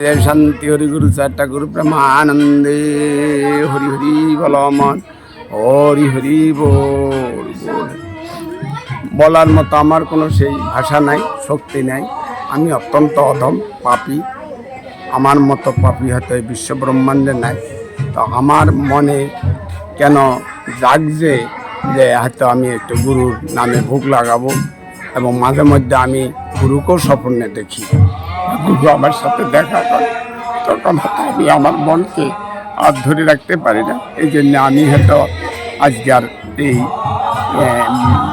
শান্তি হরি গুরু, চারটা গুরু প্রেমানন্দে হরি হরি বল মন, হরি হরি বল বল বলার মতো আমার কোনো সেই ভাষা নাই, শক্তি নাই। আমি অত্যন্ত অধম পাপি। আমার মতো পাপি হয়তো এই বিশ্ব ব্রহ্মাণ্ডে নাই। তো আমার মনে কেন জাগছে যে হয়তো আমি একটু গুরুর নামে ভোগ লাগাবো এবং মাঝে মধ্যে আমি গুরুকেও স্বপ্নে দেখি। গুরু আমার সাথে দেখা করে, তখন আমি আমার মনকে আর ধরে রাখতে পারি না। এই জন্য আমি হয়তো আজকে আর এই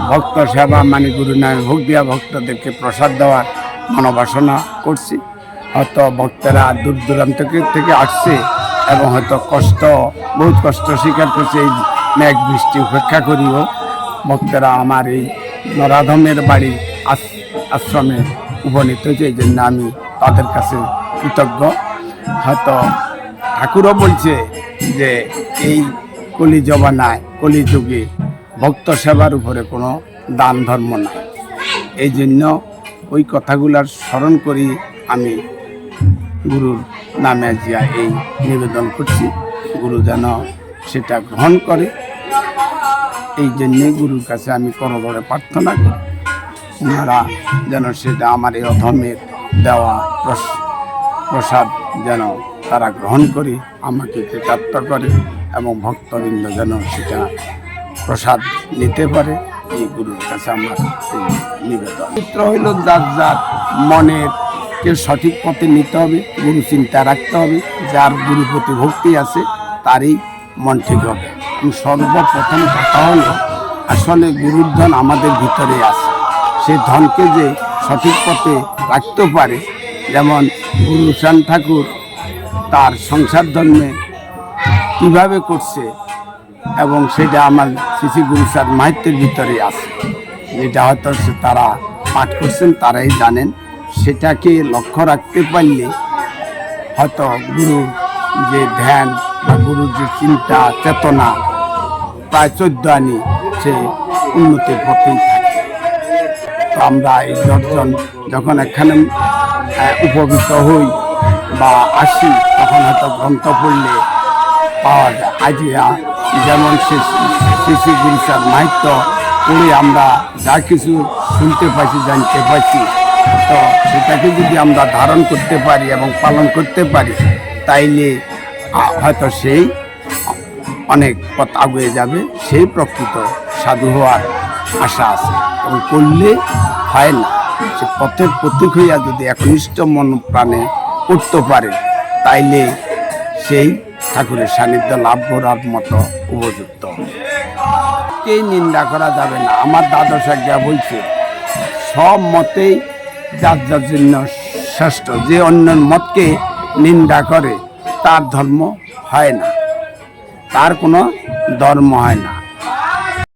ভক্ত সেবা মানে গুরু নামে ভোগ দেওয়া ভক্তদেরকে প্রসাদ দেওয়ার মনোবাসনা করছি। হয়তো ভক্তরা দূর দূরান্ত থেকে আসছে এবং হয়তো কষ্ট, বহুত কষ্ট স্বীকার করছে, এই মেঘ বৃষ্টি উপেক্ষা করিও। ভক্তরা আমার এই নরাধমের বাড়ি আশ্রমে উপনীত হয়েছে, এই জন্য আমি তাদের কাছে কৃতজ্ঞ। হয়তো ঠাকুরও বলছে যে এই কলি জবানায় কলি যুগে ভক্ত সেবার উপরে কোনো দান ধর্ম নাই। এই জন্য ওই কথাগুলার স্মরণ করি আমি গুরুর নামে জিয়া এই নিবেদন করছি। গুরু যেন সেটা গ্রহণ করে। এই জন্যে গুরুর কাছে আমি করদরে প্রার্থনা করি। ওনারা যেন সেটা আমার এই অধমের দেওয়া প্রস- প্রসাদ যেন তারা গ্রহণ করে, আমাকে কৃতার্থ করে এবং ভক্তবৃন্দ যেন সেটা প্রসাদ নিতে পারে, এই গুরুর কাছে আমার নিবেদন। চিত্র হইল যার যার মনের কে সঠিক পথে নিতে হবে, গুরু চিন্তা রাখতে হবে, যার গুরু প্রতি ভক্তি আছে, তারই মন ঠিক হবে। সর্বপ্রথম কথা হলো, আসলে গুরুর ধন আমাদের ভিতরে আছে। সেই ধনকে যে সঠিক পথে রাখতে পারে। যেমন গুরু চান ঠাকুর তার সংসার ধর্মে কীভাবে করছে এবং সেটা আমার শিশু গুরু স্যার মাহিত্যের ভিতরে আছে। যেটা হয়তো তারা পাঠ করছেন, তারাই জানেন। সেটাকে লক্ষ্য রাখতে পারলে হয়তো গুরুর যে ধ্যান বা গুরুর যে চিন্তা, চেতনা, প্রায় চোদ্দ আনি সে উন্নতির পথেই থাকে। আমরা এই দর্শন যখন এখানে উপকৃত হই বা আসি, তখন হয়তো গ্রন্থ পড়লে পাওয়া যায়। আজিয়া যেমন শিশু গুরুসার মাহিত্য পড়ে আমরা যা কিছু শুনতে পাইছি, জানতে পাইছি, তো সেটাকে যদি আমরা ধারণ করতে পারি এবং পালন করতে পারি, তাইলে হয়তো সেই অনেক পথ আগুয়ে যাবে, সেই প্রকৃত সাধু হওয়ার আশা আছে। এবং করলে হয় না সে পথের প্রতীক হইয়া যদি একনিষ্ঠ মন প্রাণে করতে পারে, তাইলে সেই ঠাকুরের সান্নিধ্য লাভ করার মতো উপযুক্ত। কে নিন্দা করা যাবে না? আমার দ্বাদশ আজ্ঞা বলছে, সব মতেই যার যার জন্য শ্রেষ্ঠ, যে অন্য মতকে নিন্দা করে, তার ধর্ম হয় না। তার কোনো ধর্ম হয় না।